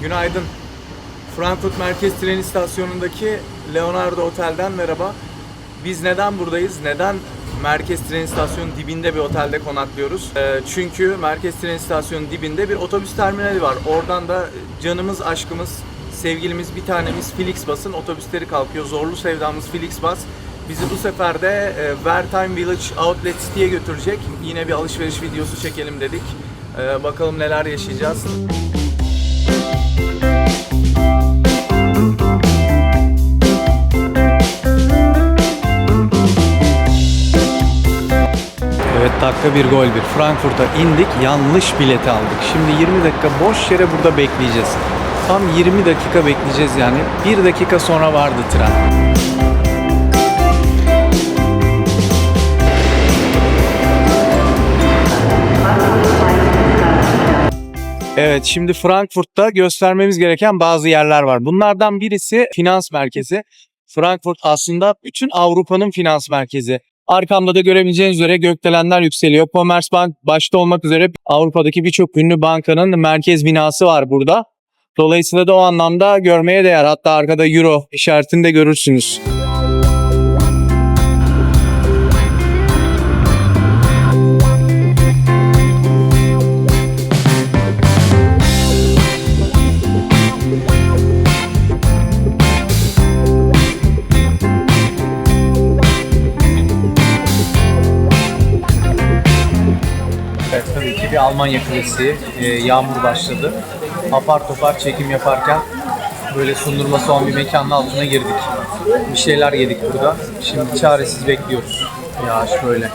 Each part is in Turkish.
Günaydın. Frankfurt Merkez Tren İstasyonu'ndaki Leonardo Otel'den merhaba. Biz neden buradayız? Neden Merkez Tren İstasyonu dibinde bir otelde konaklıyoruz? Ee, çünkü Merkez Tren İstasyonu dibinde bir otobüs terminali var. Oradan da canımız, aşkımız, sevgilimiz bir tanemiz Flixbus'ın otobüsleri kalkıyor. Zorlu sevdamız Flixbus. Bizi bu sefer de e, Village Outlet City'ye götürecek. Yine bir alışveriş videosu çekelim dedik. Ee, bakalım neler yaşayacağız. Evet dakika bir gol bir. Frankfurt'a indik yanlış bileti aldık. Şimdi 20 dakika boş yere burada bekleyeceğiz. Tam 20 dakika bekleyeceğiz yani. 1 dakika sonra vardı tren. Evet şimdi Frankfurt'ta göstermemiz gereken bazı yerler var. Bunlardan birisi finans merkezi. Frankfurt aslında bütün Avrupa'nın finans merkezi. Arkamda da görebileceğiniz üzere gökdelenler yükseliyor. Commerzbank başta olmak üzere Avrupa'daki birçok ünlü bankanın merkez binası var burada. Dolayısıyla da o anlamda görmeye değer. Hatta arkada Euro işaretini de görürsünüz. Almanya klasiği. Ee, yağmur başladı. Apar topar çekim yaparken böyle sundurması olan bir mekanın altına girdik. Bir şeyler yedik burada. Şimdi çaresiz bekliyoruz. Ya şöyle.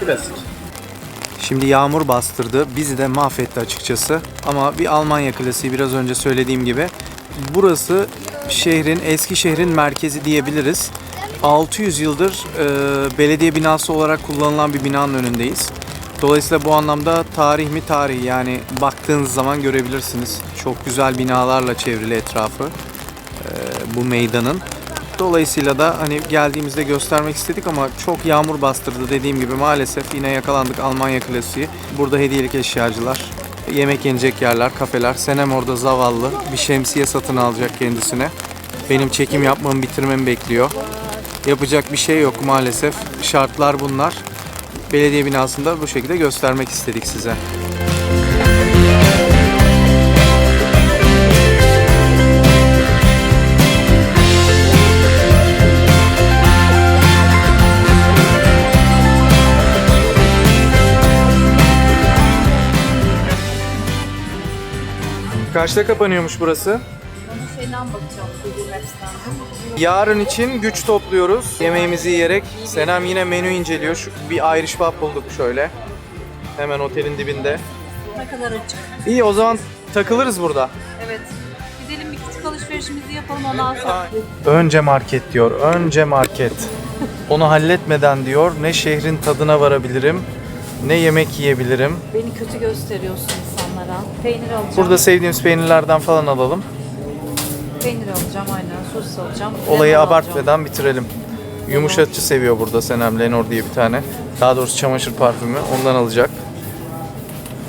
Klasik. Şimdi yağmur bastırdı. Bizi de mahvetti açıkçası. Ama bir Almanya klasiği biraz önce söylediğim gibi. Burası şehrin, eski şehrin merkezi diyebiliriz. 600 yıldır e, belediye binası olarak kullanılan bir binanın önündeyiz. Dolayısıyla bu anlamda tarih mi tarih yani baktığınız zaman görebilirsiniz. Çok güzel binalarla çevrili etrafı e, bu meydanın. Dolayısıyla da hani geldiğimizde göstermek istedik ama çok yağmur bastırdı dediğim gibi maalesef yine yakalandık Almanya klasiği. Burada hediyelik eşyacılar, yemek yenecek yerler, kafeler. Senem orada zavallı bir şemsiye satın alacak kendisine. Benim çekim yapmamı bitirmemi bekliyor. Yapacak bir şey yok maalesef. Şartlar bunlar. Belediye binasında bu şekilde göstermek istedik size. Kaçta kapanıyormuş burası? Şeyden bakacağım Google Maps'ten. Yarın için güç topluyoruz. Yemeğimizi yiyerek. Senem yine menü inceliyor. Şu, bir Irish pub bulduk şöyle. Hemen otelin dibinde. Ne kadar açık. İyi o zaman takılırız burada. Evet. Gidelim bir küçük alışverişimizi yapalım ondan sonra. Önce market diyor. Önce market. Onu halletmeden diyor ne şehrin tadına varabilirim ne yemek yiyebilirim. Beni kötü gösteriyorsun insanlara. Peynir alacağım. Burada sevdiğimiz peynirlerden falan alalım. Peynir alacağım aynen. Sos alacağım. Olayı lemon abartmadan bitirelim. Yumuşatıcı seviyor burada Senem Lenor diye bir tane. Daha doğrusu çamaşır parfümü ondan alacak. alacağım.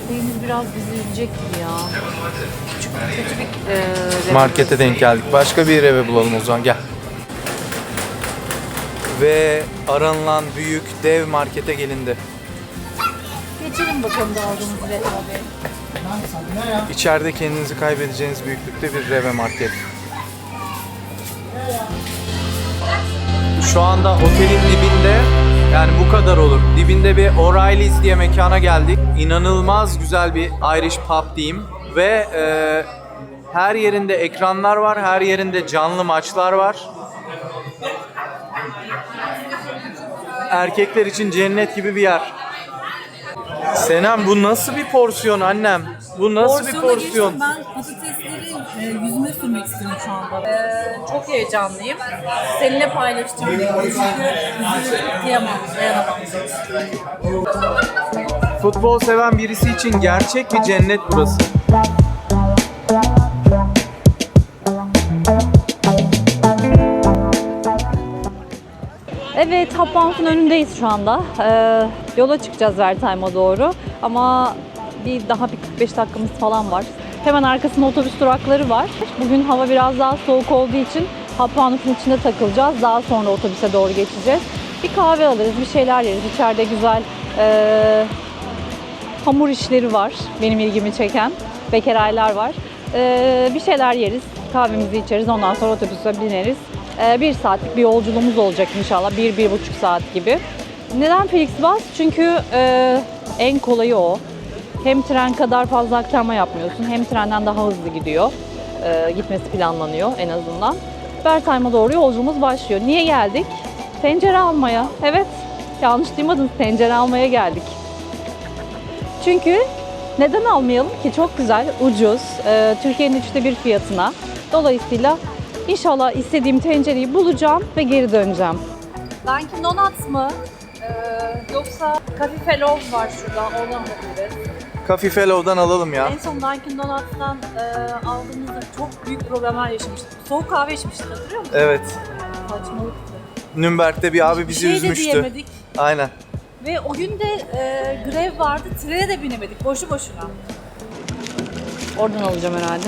Peynir biraz bizi üzecek gibi ya. Küçük kötü bir e. Markete denk geldik. Başka bir eve bulalım o zaman gel. Ve aranılan büyük dev markete gelindi. Geçelim bakalım da aldığımız reklamı. İçeride kendinizi kaybedeceğiniz büyüklükte bir Reve market. Şu anda otelin dibinde yani bu kadar olur. Dibinde bir O'Reilly's diye mekana geldik. İnanılmaz güzel bir Irish pub diyeyim. Ve e, her yerinde ekranlar var, her yerinde canlı maçlar var. Erkekler için cennet gibi bir yer. Senem bu nasıl bir porsiyon annem? Bu nasıl bir Porsiyona porsiyon? geçtim. Ben patatesleri e, sürmek istiyorum şu anda. Ee, çok heyecanlıyım. Seninle paylaşacağım. Çünkü üzülüp diyemem, dayanamam. Futbol seven birisi için gerçek bir cennet burası. Evet, Hauptbahnhof'un önündeyiz şu anda. Ee, yola çıkacağız Wertheim'a doğru. Ama bir daha bir 45 dakikamız falan var. Hemen arkasında otobüs durakları var. Bugün hava biraz daha soğuk olduğu için Happanuk'un içinde takılacağız. Daha sonra otobüse doğru geçeceğiz. Bir kahve alırız, bir şeyler yeriz. İçeride güzel eee, hamur işleri var benim ilgimi çeken. Bekeraylar var. Eee, bir şeyler yeriz, kahvemizi içeriz. Ondan sonra otobüse bineriz. Eee, bir saatlik bir yolculuğumuz olacak inşallah. Bir, bir buçuk saat gibi. Neden Flixbus? Çünkü eee, en kolayı o. Hem tren kadar fazla aktarma yapmıyorsun, hem trenden daha hızlı gidiyor. Eee, gitmesi planlanıyor en azından. Bertayma doğru yolculuğumuz başlıyor. Niye geldik? Tencere almaya. Evet, yanlış duymadınız. Tencere almaya geldik. Çünkü neden almayalım ki? Çok güzel, ucuz. Ee, Türkiye'nin üçte bir fiyatına. Dolayısıyla inşallah istediğim tencereyi bulacağım ve geri döneceğim. Dunkin Donuts mı? Ee, yoksa Cafe Fellow var şurada, oradan bakabiliriz. Coffee Fellow'dan alalım ya. En son Dunkin Donuts'tan e, aldığımızda çok büyük problemler yaşamıştık. Soğuk kahve içmiştik hatırlıyor musun? Evet. Saçmalıktı. Nürnberg'de bir abi bizi şey de üzmüştü. diyemedik. Aynen. Ve o gün de e, grev vardı. Trene de binemedik. Boşu boşuna. Oradan alacağım herhalde.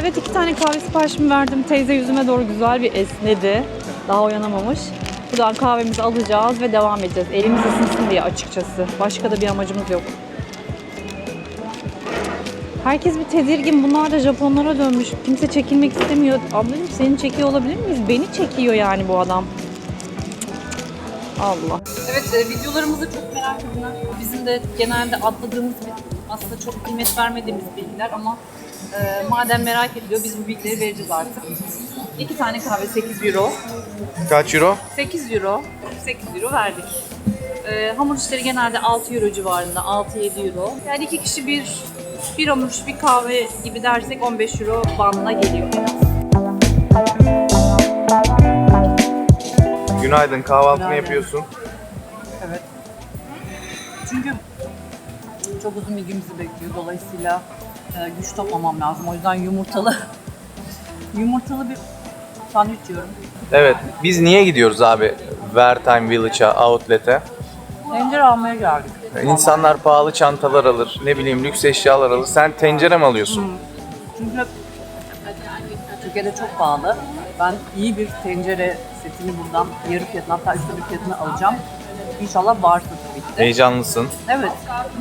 Evet iki tane kahve siparişimi verdim. Teyze yüzüme doğru güzel bir esnedi. Daha uyanamamış. Buradan kahvemizi alacağız ve devam edeceğiz. Elimiz ısınsın diye açıkçası. Başka da bir amacımız yok. Herkes bir tedirgin. Bunlar da Japonlara dönmüş. Kimse çekilmek istemiyor. Ablacığım seni çekiyor olabilir miyiz? Beni çekiyor yani bu adam. Allah. Evet e, videolarımızı çok merak edilen, bizim de genelde atladığımız bir, aslında çok kıymet vermediğimiz bilgiler ama e, madem merak ediliyor biz bu bilgileri vereceğiz artık. İki tane kahve 8 euro. Kaç euro? 8 euro. 8 euro verdik. E, hamur işleri genelde 6 euro civarında, 6-7 euro. Yani iki kişi bir bir hamur işi, bir kahve gibi dersek 15 euro bandına geliyor. Günaydın. Kahvaltını Günaydın. yapıyorsun. Evet. Çünkü çok uzun bir gün bizi bekliyor. Dolayısıyla e, güç toplamam lazım. O yüzden yumurtalı yumurtalı bir sandviç yiyorum. Evet. Biz niye gidiyoruz abi? Vertime Village'a, Outlet'e? Tencere almaya geldik. İnsanlar pahalı çantalar alır, ne bileyim lüks eşyalar alır. Sen tencere mi alıyorsun? Çünkü Türkiye'de çok pahalı. Ben iyi bir tencere setini buradan yarı fiyatına hatta üstü bir fiyatına alacağım. İnşallah varsa tabii ki de. Heyecanlısın. Evet.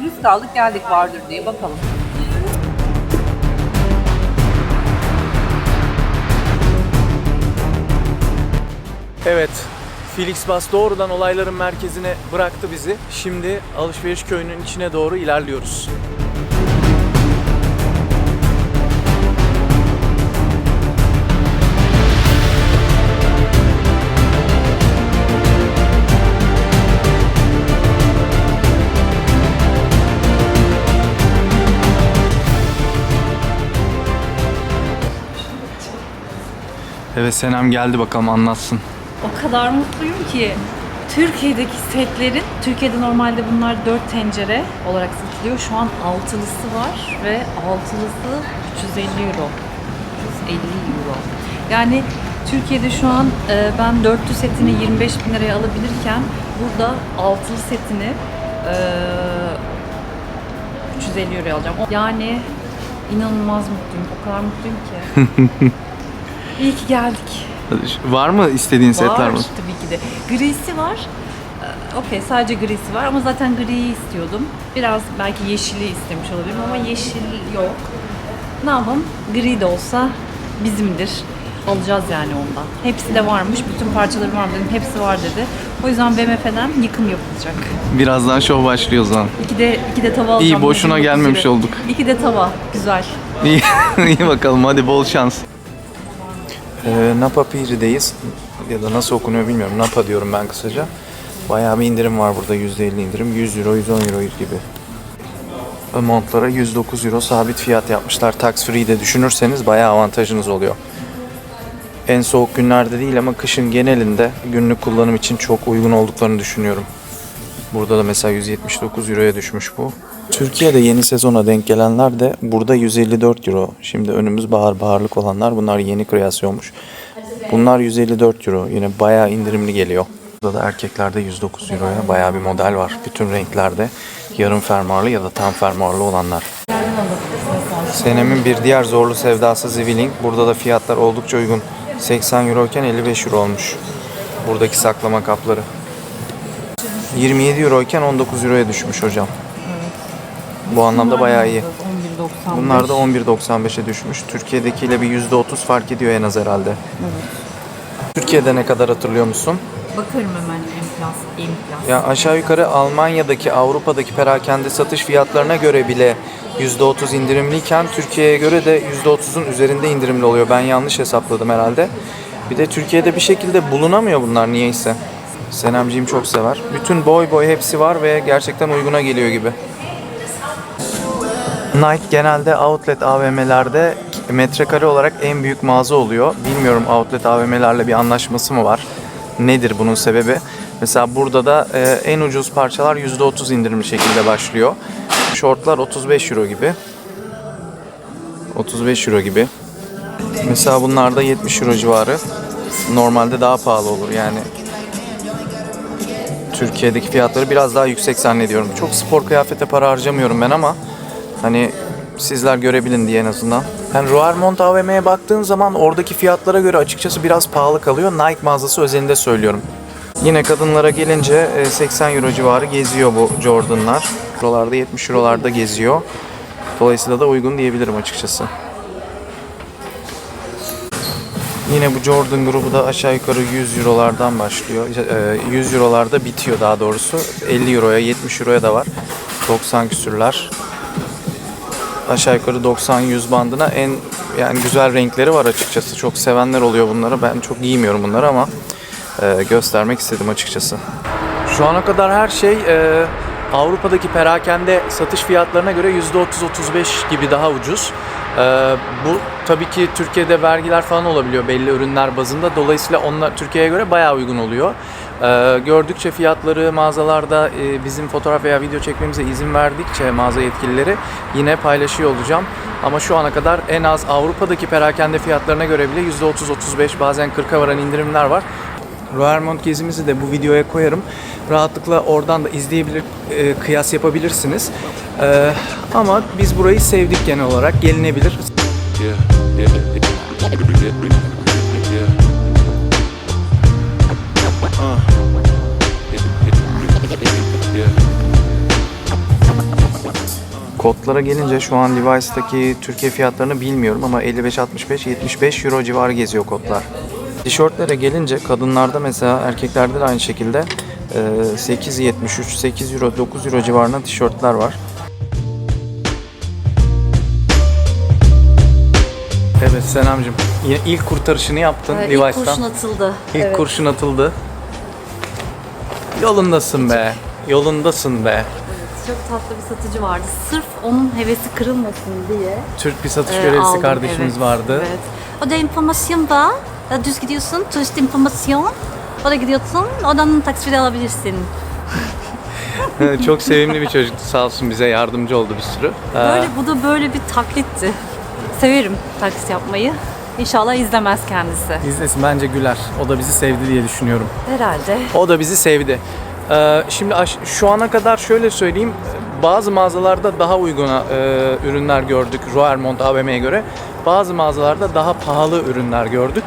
Risk aldık geldik vardır diye bakalım. Evet. Felixbus doğrudan olayların merkezine bıraktı bizi. Şimdi alışveriş köyünün içine doğru ilerliyoruz. Evet Senem geldi bakalım anlatsın. O kadar mutluyum ki Türkiye'deki setlerin, Türkiye'de normalde bunlar 4 tencere olarak satılıyor. Şu an altılısı var ve altılısı 350 euro. 350 euro. Yani Türkiye'de şu an e, ben dörtlü setini 25 bin liraya alabilirken burada altılı setini e, 350 euroya alacağım. Yani inanılmaz mutluyum. O kadar mutluyum ki. İyi ki geldik. Var mı istediğin setler Var mi? tabii ki de. Grisi var. Ee, Okey sadece grisi var ama zaten griyi istiyordum. Biraz belki yeşili istemiş olabilirim ama yeşil yok. Ne yapalım? Gri de olsa bizimdir. Alacağız yani ondan. Hepsi de varmış. Bütün parçaları var mı dedim. Hepsi var dedi. O yüzden BMF'den yıkım yapılacak. Birazdan şov başlıyor o zaman. İki de, iki de tava alacağım. İyi boşuna 129 gelmemiş olduk. İki de tava. Güzel. İyi, iyi bakalım hadi bol şans. Ee, Napa Piri'deyiz. Ya da nasıl okunuyor bilmiyorum. Napa diyorum ben kısaca. Bayağı bir indirim var burada. %50 indirim. 100 euro, 110 euro gibi. Montlara 109 euro sabit fiyat yapmışlar. Tax free de düşünürseniz bayağı avantajınız oluyor. En soğuk günlerde değil ama kışın genelinde günlük kullanım için çok uygun olduklarını düşünüyorum. Burada da mesela 179 euroya düşmüş bu. Türkiye'de yeni sezona denk gelenler de burada 154 euro. Şimdi önümüz bahar baharlık olanlar bunlar yeni kreasyonmuş. Bunlar 154 euro. Yine bayağı indirimli geliyor. Burada da erkeklerde 109 euroya bayağı bir model var. Bütün renklerde. Yarım fermuarlı ya da tam fermuarlı olanlar. Senemin bir diğer zorlu sevdası Ziviling. Burada da fiyatlar oldukça uygun. 80 euro iken 55 euro olmuş. Buradaki saklama kapları. 27 euro iken 19 euroya düşmüş hocam. Bu anlamda bayağı iyi. 11.95. Bunlar da 11.95'e düşmüş. Türkiye'dekiyle bir %30 fark ediyor en az herhalde. Türkiye'de ne kadar hatırlıyor musun? Bakarım hemen enflas, enflas. Ya aşağı yukarı Almanya'daki, Avrupa'daki perakende satış fiyatlarına göre bile %30 indirimliyken Türkiye'ye göre de %30'un üzerinde indirimli oluyor. Ben yanlış hesapladım herhalde. Bir de Türkiye'de bir şekilde bulunamıyor bunlar niyeyse. Senemciğim çok sever. Bütün boy boy hepsi var ve gerçekten uyguna geliyor gibi. Nike genelde outlet AVM'lerde metrekare olarak en büyük mağaza oluyor. Bilmiyorum outlet AVM'lerle bir anlaşması mı var? Nedir bunun sebebi? Mesela burada da e, en ucuz parçalar %30 indirimli şekilde başlıyor. Şortlar 35 euro gibi. 35 euro gibi. Mesela bunlar da 70 euro civarı. Normalde daha pahalı olur yani. Türkiye'deki fiyatları biraz daha yüksek zannediyorum. Çok spor kıyafete para harcamıyorum ben ama hani sizler görebilin diye en azından. Yani Roermond AVM'ye baktığın zaman oradaki fiyatlara göre açıkçası biraz pahalı kalıyor. Nike mağazası özelinde söylüyorum. Yine kadınlara gelince e, 80 euro civarı geziyor bu Jordan'lar. Buralarda 70 eurolarda geziyor. Dolayısıyla da uygun diyebilirim açıkçası. Yine bu Jordan grubu da aşağı yukarı 100 eurolardan başlıyor. E, 100 eurolarda bitiyor daha doğrusu. 50 euroya 70 euroya da var. 90 küsürler. Aşağı yukarı 90-100 bandına en yani güzel renkleri var açıkçası. Çok sevenler oluyor bunları. Ben çok giymiyorum bunları ama e, göstermek istedim açıkçası. Şu ana kadar her şey e, Avrupa'daki perakende satış fiyatlarına göre %30-35 gibi daha ucuz. E, bu tabii ki Türkiye'de vergiler falan olabiliyor belli ürünler bazında. Dolayısıyla onlar Türkiye'ye göre bayağı uygun oluyor. E, gördükçe fiyatları mağazalarda e, bizim fotoğraf veya video çekmemize izin verdikçe mağaza yetkilileri yine paylaşıyor olacağım. Ama şu ana kadar en az Avrupa'daki perakende fiyatlarına göre bile %30-35 bazen 40'a varan indirimler var. Roermond gezimizi de bu videoya koyarım. Rahatlıkla oradan da izleyebilir, e, kıyas yapabilirsiniz. E, ama biz burayı sevdik genel olarak. Gelinebilir. Yeah. Kodlara gelince şu an Levi's'taki Türkiye fiyatlarını bilmiyorum ama 55-65, 75 euro civarı geziyor kodlar. Tişörtlere gelince kadınlarda mesela erkeklerde de aynı şekilde e, 8.73, 8 euro, 9 euro civarında tişörtler var. Evet Senem'cim ilk kurtarışını yaptın Ee, ilk Levi's'tan. kurşun atıldı. İlk Evet. kurşun atıldı. Yolundasın be. Yolundasın be. Çok tatlı bir satıcı vardı. Sırf onun hevesi kırılmasın diye. Türk bir satış e, görevlisi aldım. kardeşimiz Evet, vardı. Evet. O da informasyon da. Ya Düz gidiyorsun, turist informasyon. O da gidiyorsun, oradan takside alabilirsin. Çok sevimli bir çocuktu sağ olsun bize yardımcı oldu bir sürü. Ee, Böyle bu da böyle bir taklitti. Severim taklit yapmayı. İnşallah izlemez kendisi. izlesin bence güler. O da bizi sevdi diye düşünüyorum. Herhalde. O da bizi sevdi. Ee, şimdi şu ana kadar şöyle söyleyeyim. Bazı mağazalarda daha uyguna e, ürünler gördük Roermond AVM'ye göre. Bazı mağazalarda daha pahalı ürünler gördük.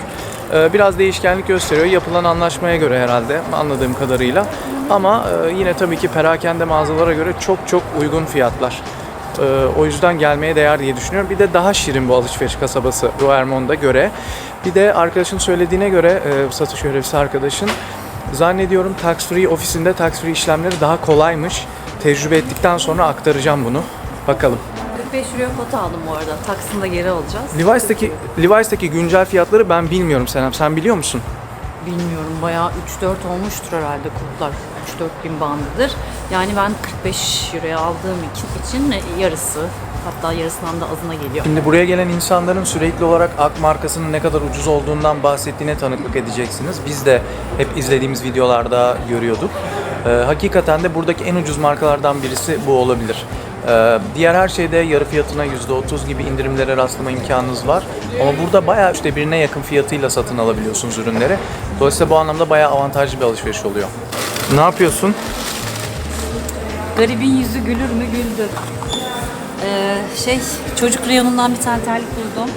Ee, biraz değişkenlik gösteriyor. Yapılan anlaşmaya göre herhalde anladığım kadarıyla. Ama e, yine tabii ki perakende mağazalara göre çok çok uygun fiyatlar. Ee, o yüzden gelmeye değer diye düşünüyorum. Bir de daha şirin bu alışveriş kasabası Roermond'a göre. Bir de arkadaşın söylediğine göre e, satış görevlisi arkadaşın zannediyorum tax free ofisinde tax free işlemleri daha kolaymış. Tecrübe ettikten sonra aktaracağım bunu. Bakalım. 45 euroya kot aldım bu arada. Taksini de geri alacağız. Levi's'teki Levi's'teki güncel fiyatları ben bilmiyorum Senem. Sen biliyor musun? Bilmiyorum bayağı 3-4 olmuştur herhalde kurtlar. 3-4 bin bandıdır. Yani ben 45 euroya aldığım için yarısı hatta yarısından da azına geliyor. Şimdi buraya gelen insanların sürekli olarak Ak markasının ne kadar ucuz olduğundan bahsettiğine tanıklık edeceksiniz. Biz de hep izlediğimiz videolarda görüyorduk. Ee, hakikaten de buradaki en ucuz markalardan birisi bu olabilir. Ee, diğer her şeyde yarı fiyatına %30 gibi indirimlere rastlama imkanınız var. Ama burada bayağı işte birine yakın fiyatıyla satın alabiliyorsunuz ürünleri. Dolayısıyla bu anlamda bayağı avantajlı bir alışveriş oluyor. Ne yapıyorsun? Garibin yüzü gülür mü güldü. Ee, şey çocuk reyonundan bir tane terlik buldum.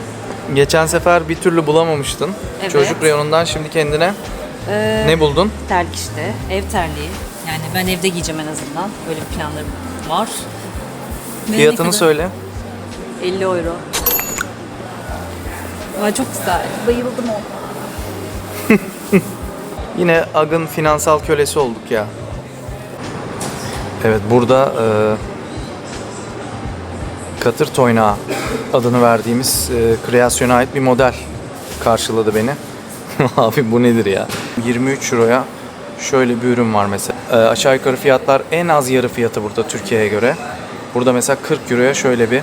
Geçen sefer bir türlü bulamamıştın. Evet. Çocuk reyonundan şimdi kendine Ee, ne buldun? terlik işte. Ev terliği. Yani ben evde giyeceğim en azından. Böyle bir planlarım var. Ve ne Fiyatını kadar? söyle. 50 euro. Ama çok güzel. Bayıldım o. Yine Ag'ın finansal kölesi olduk ya. Evet burada e, Katır Toynağı adını verdiğimiz e, kreasyona ait bir model karşıladı beni. Abi bu nedir ya? 23 euroya şöyle bir ürün var mesela. E, aşağı yukarı fiyatlar en az yarı fiyatı burada Türkiye'ye göre. Burada mesela 40 euroya şöyle bir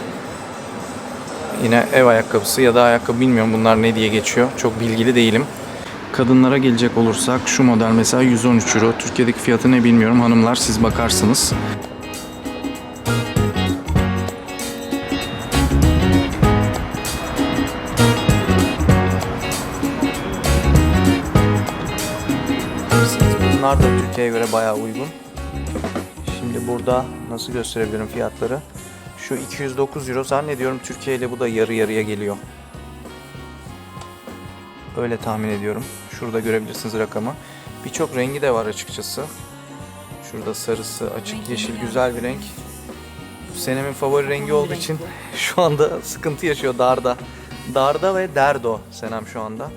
yine ev ayakkabısı ya da ayakkabı bilmiyorum bunlar ne diye geçiyor. Çok bilgili değilim. Kadınlara gelecek olursak şu model mesela 113 euro. Türkiye'deki fiyatı ne bilmiyorum. Hanımlar siz bakarsınız. Türkiye'ye göre bayağı uygun. Şimdi burada nasıl gösterebilirim fiyatları? Şu 209 euro zannediyorum Türkiye ile bu da yarı yarıya geliyor. Öyle tahmin ediyorum. Şurada görebilirsiniz rakamı. Birçok rengi de var açıkçası. Şurada sarısı, açık yeşil güzel bir renk. Bu senemin favori rengi olduğu için şu anda sıkıntı yaşıyor Darda. Darda ve Derdo Senem şu anda.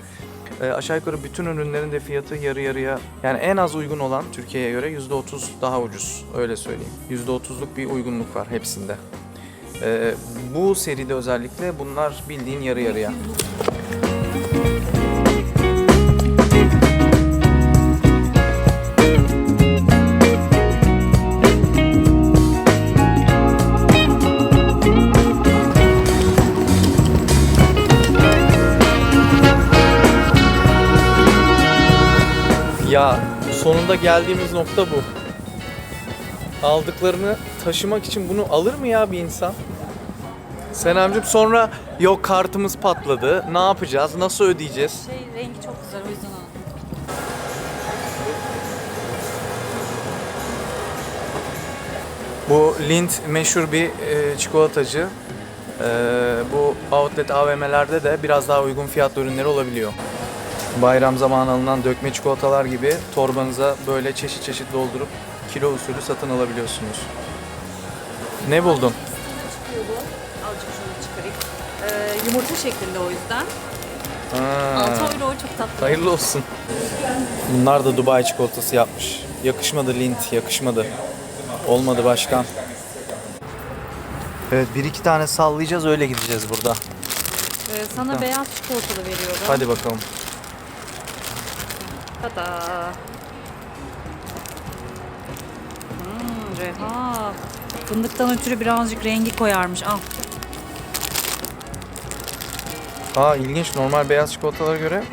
Ee, aşağı yukarı bütün ürünlerin de fiyatı yarı yarıya yani en az uygun olan Türkiye'ye göre %30 daha ucuz öyle söyleyeyim. %30'luk bir uygunluk var hepsinde. Ee, bu seride özellikle bunlar bildiğin yarı yarıya. Sonunda geldiğimiz nokta bu. Aldıklarını taşımak için bunu alır mı ya bir insan? Senemcim sonra yok kartımız patladı. Ne yapacağız? Nasıl ödeyeceğiz? Şey rengi çok güzel o yüzden aldım. Bu Lindt meşhur bir e, çikolatacı. E, bu outlet AVM'lerde de biraz daha uygun fiyatlı ürünleri olabiliyor. Bayram zamanı alınan dökme çikolatalar gibi torbanıza böyle çeşit çeşit doldurup kilo usulü satın alabiliyorsunuz. Ne buldun? Azıcık şunu çıkarayım. Ee, yumurta şeklinde o yüzden. Ha, 6 euro çok tatlı. hayırlı olsun. Bunlar da Dubai çikolatası yapmış. Yakışmadı Lindt, yakışmadı. Olmadı başkan. Evet bir iki tane sallayacağız öyle gideceğiz burada. Ee, sana beyaz çikolatalı veriyorum. Hadi bakalım. Tada. Hmm, Reha. Fındıktan ötürü birazcık rengi koyarmış. Al. Aa ilginç normal beyaz çikolatalara göre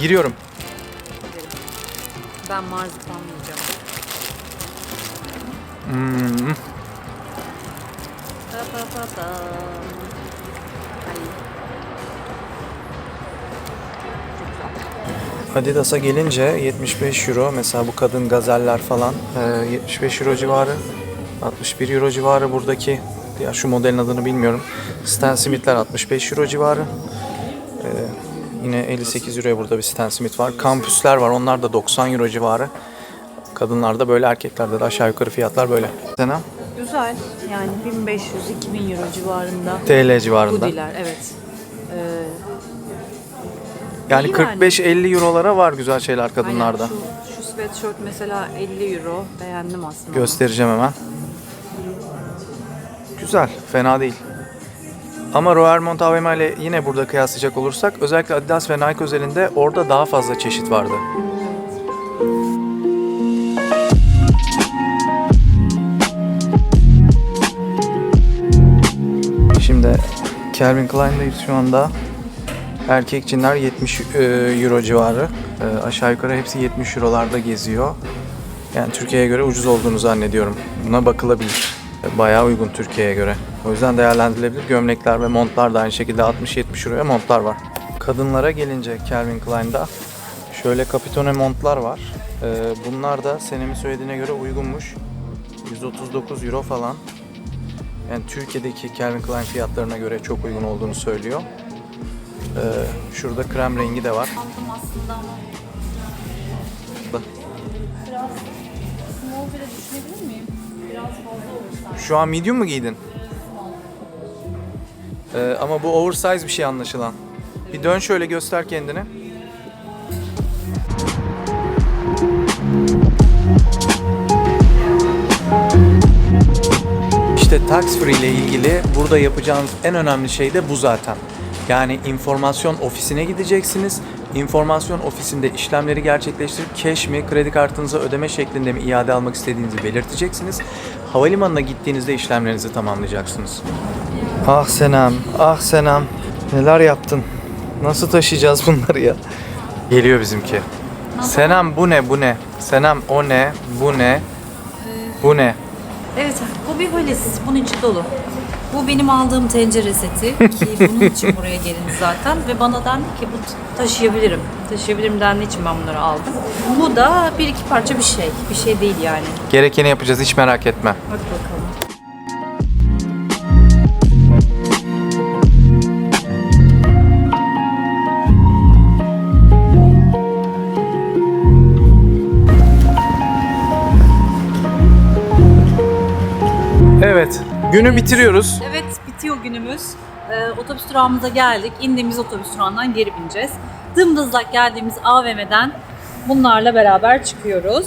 giriyorum. Ben marzipan yiyeceğim. Hmm. Ta ta ta ta. Adidas'a gelince 75 euro mesela bu kadın gazeller falan e, 75 euro civarı 61 euro civarı buradaki ya şu modelin adını bilmiyorum Stan Smith'ler 65 euro civarı E, yine 58 euroya burada bir Stan Smith var kampüsler var onlar da 90 euro civarı kadınlarda böyle erkeklerde de aşağı yukarı fiyatlar böyle Senem Güzel. Yani 1500-2000 euro civarında. TL civarında Hoodiler evet. Ee, yani İyi 45-50 eurolara var güzel şeyler kadınlarda aynen şu, şu sweatshirt mesela 50 euro. Beğendim aslında. Göstereceğim hemen. Güzel, fena değil. Ama Roermond AVM ile yine burada kıyaslayacak olursak özellikle Adidas ve Nike özelinde orada daha fazla çeşit vardı. Şimdi Calvin Klein'deyiz şu anda. Erkek cinler 70 e, euro civarı. E, aşağı yukarı hepsi 70 eurolarda geziyor. Yani Türkiye'ye göre ucuz olduğunu zannediyorum. Buna bakılabilir. Bayağı uygun Türkiye'ye göre. O yüzden değerlendirilebilir. Gömlekler ve montlar da aynı şekilde 60-70 euroya montlar var. Kadınlara gelince Calvin Klein'da şöyle kapitone montlar var. Bunlar da senemin söylediğine göre uygunmuş. 139 euro falan. Yani Türkiye'deki Calvin Klein fiyatlarına göre çok uygun olduğunu söylüyor. Ee, şurada krem rengi de var. Bak. Şu an medium mu giydin? Ee, ama bu oversize bir şey anlaşılan. Bir dön şöyle göster kendini. İşte tax free ile ilgili burada yapacağınız en önemli şey de bu zaten. Yani informasyon ofisine gideceksiniz. İnformasyon ofisinde işlemleri gerçekleştirip cash mi, kredi kartınıza ödeme şeklinde mi iade almak istediğinizi belirteceksiniz. Havalimanına gittiğinizde işlemlerinizi tamamlayacaksınız. Ah Senem, ah Senem. Neler yaptın? Nasıl taşıyacağız bunları ya? Geliyor bizimki. Senem bu ne, bu ne? Senem o ne, bu ne? Bu ne? Evet, bu bir valiz. Bunun içi dolu. Bu benim aldığım tencere seti ki bunun için buraya gelindi zaten ve bana dendi ki bu taşıyabilirim. Taşıyabilirim dendiği için ben bunları aldım. Bu da bir iki parça bir şey. Bir şey değil yani. Gerekeni yapacağız hiç merak etme. Hadi bakalım. Günü bitiriyoruz. Evet, bitiyor günümüz. Ee, otobüs durağımıza geldik. İndiğimiz otobüs durağından geri bineceğiz. Dımdızlak geldiğimiz AVM'den bunlarla beraber çıkıyoruz.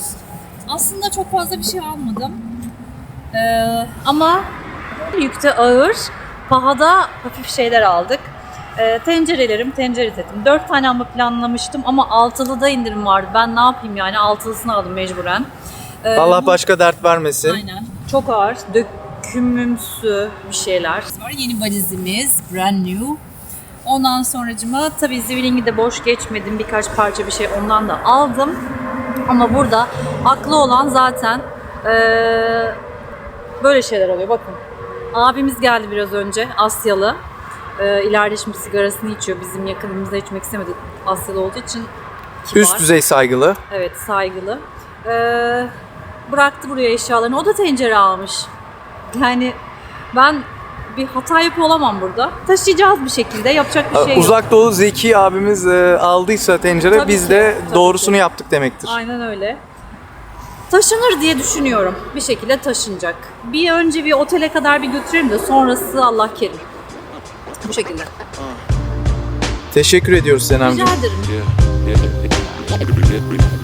Aslında çok fazla bir şey almadım. Ee, ama yükte ağır, pahada hafif şeyler aldık. Ee, tencerelerim, tencere setim. Dört tane ama planlamıştım ama altılıda indirim vardı. Ben ne yapayım yani altılısını aldım mecburen. Ee, Allah başka dert vermesin. Aynen. Çok ağır, dökümümsü bir şeyler. Sonra yeni valizimiz, brand new. Ondan sonracıma tabii Zwilling'i de boş geçmedim. Birkaç parça bir şey ondan da aldım. Ama burada aklı olan zaten eee, böyle şeyler oluyor. Bakın. Abimiz geldi biraz önce. Asyalı. Eee ileride şimdi sigarasını içiyor. Bizim yakınımızda içmek istemedi. Asyalı olduğu için kibar. Üst düzey saygılı. Evet saygılı. Ee, bıraktı buraya eşyalarını. O da tencere almış. Yani ben bir hata yapıyor olamam burada. Taşıyacağız bir şekilde. Yapacak bir şey yok. Uzak Doğu Zeki abimiz e, aldıysa tencere Tabii biz ki, de tabii doğrusunu ki. yaptık demektir. Aynen öyle. Taşınır diye düşünüyorum. Bir şekilde taşınacak. Bir önce bir otele kadar bir götürelim de sonrası Allah kerim. Bu şekilde. Teşekkür ediyoruz Senemciğim. Rica ederim. Yeah, yeah, yeah,